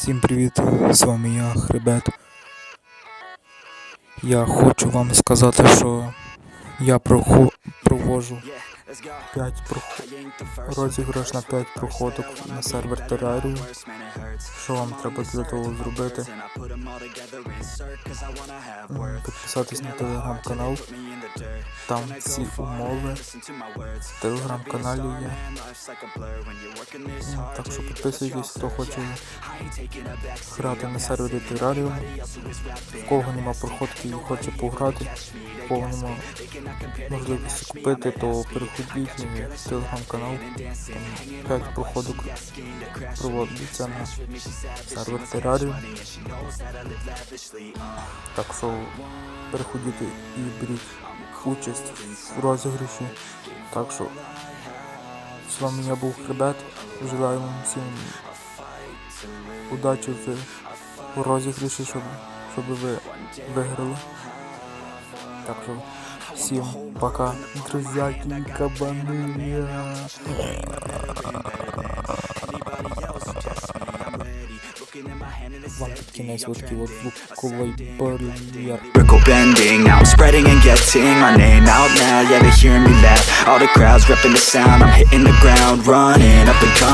Всім привіт, з вами я, Хребет. Я хочу вам сказати, що я проху... провожу 5 прох... розіграш на 5 проходок на сервер Террарію. Що вам треба для того зробити? Підписатись на телеграм-канал. Там всі умови в телеграм-каналі є. Так що підписуйтесь, хто хоче грати на сервері Терраріум. В кого нема проходки і хоче пограти, в кого нема можливості купити, то переходіть в телеграм-канал. Там 5 проходок проводиться на сервер Терраріум. Так що переходіть і беріть участь в розіграші. Так що з вами я був Хребет. Желаю вам всім удачі в, розігріші, щоб, щоб ви виграли. Так що всім пока, друзяки кабани. Can wall bending. Now I'm spreading and getting my name out now. Yeah, they hear me laugh. All the crowds repping the sound. I'm hitting the ground, running up and coming.